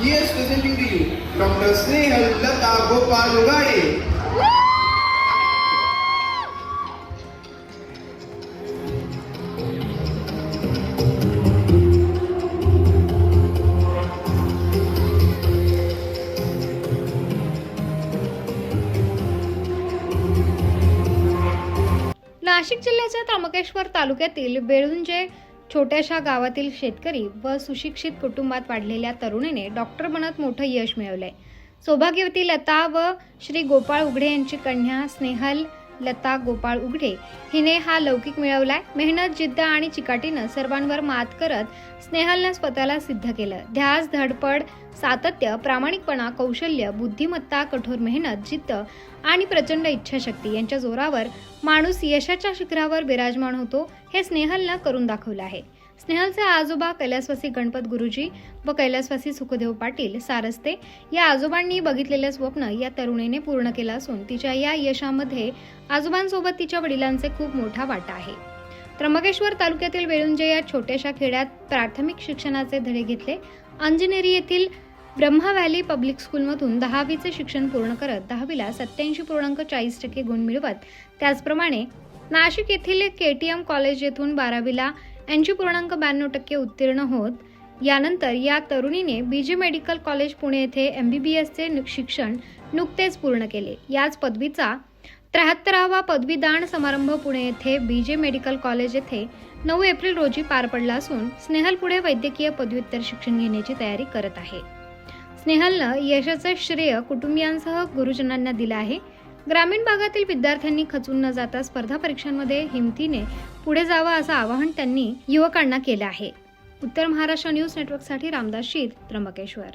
Here's presenting to you Dr. Snehal Lata Gopal Ugade. Nashik जिल्ह्याच्या त्र्यंबकेश्वर तालुक्यातील बेळुंजे छोट्याशा गावातील शेतकरी व सुशिक्षित कुटुंबात वाढलेल्या तरुणीने डॉक्टर बनत मोठं यश मिळवलंय. सौभाग्यवती लता व श्री गोपाळ उघडे यांची कन्या स्नेहल लता गोपाळ उघडे. हिने हा लौकिक मिळवलाय. मेहनत जिद्द आणि चिकाटीनं सर्वांवर मात करत स्नेहलनं स्वतःला सिद्ध केलं. ध्यास धडपड सातत्य प्रामाणिकपणा कौशल्य बुद्धिमत्ता कठोर मेहनत जिद्द आणि प्रचंड इच्छाशक्ती यांच्या जोरावर माणूस यशाच्या शिखरावर विराजमान होतो हे स्नेहलनं करून दाखवलं आहे. स्नेहलचे आजोबा कैलासवासी गणपत गुरुजी व कैलासवासी सुखदेव पाटील सारस्ते या आजोबांनी बघितलेलं स्वप्न या तरुणीने पूर्ण केलं असून तिच्या या यशामध्ये आजोबांसोबत तिच्या वडिलांचे खूप मोठा वाटा आहे. त्र्यंबकेश्वर तालुक्यातील वेळुंजे या छोट्याशा खेड्यात प्राथमिक शिक्षणाचे धडे घेतले. अंजनेरी येथील ब्रह्मा व्हॅली पब्लिक स्कूलमधून दहावीचे शिक्षण पूर्ण करत दहावीला सत्याऐंशी पूर्णांक चाळीस टक्के गुण मिळवत त्याचप्रमाणे नाशिक येथील के टी एम कॉलेज येथून बारावीला ऐंशी पूर्णांक ब्याण्णव टक्के उत्तीर्ण होत. यानंतर या तरुणीने B J medical college Pune येथे एम बी बी एसचे शिक्षण नुकतेच पूर्ण केले. याच पदवीचा त्र्याहत्तरावा पदवीदान समारंभ पुणे येथे बी जे मेडिकल कॉलेज येथे नऊ एप्रिल रोजी पार पडला असून स्नेहल पुढे वैद्यकीय पदव्युत्तर शिक्षण घेण्याची तयारी करत आहे. स्नेहलनं यशाचं श्रेय कुटुंबियांसह गुरुजनांना दिलं आहे. ग्रामीण भागातील विद्यार्थ्यांनी खचून न जाता स्पर्धा परीक्षांमध्ये हिमतीने पुढे जावं असं आवाहन त्यांनी युवकांना केलं आहे. उत्तर महाराष्ट्र न्यूज नेटवर्कसाठी रामदास शीत त्र्यंबकेश्वर.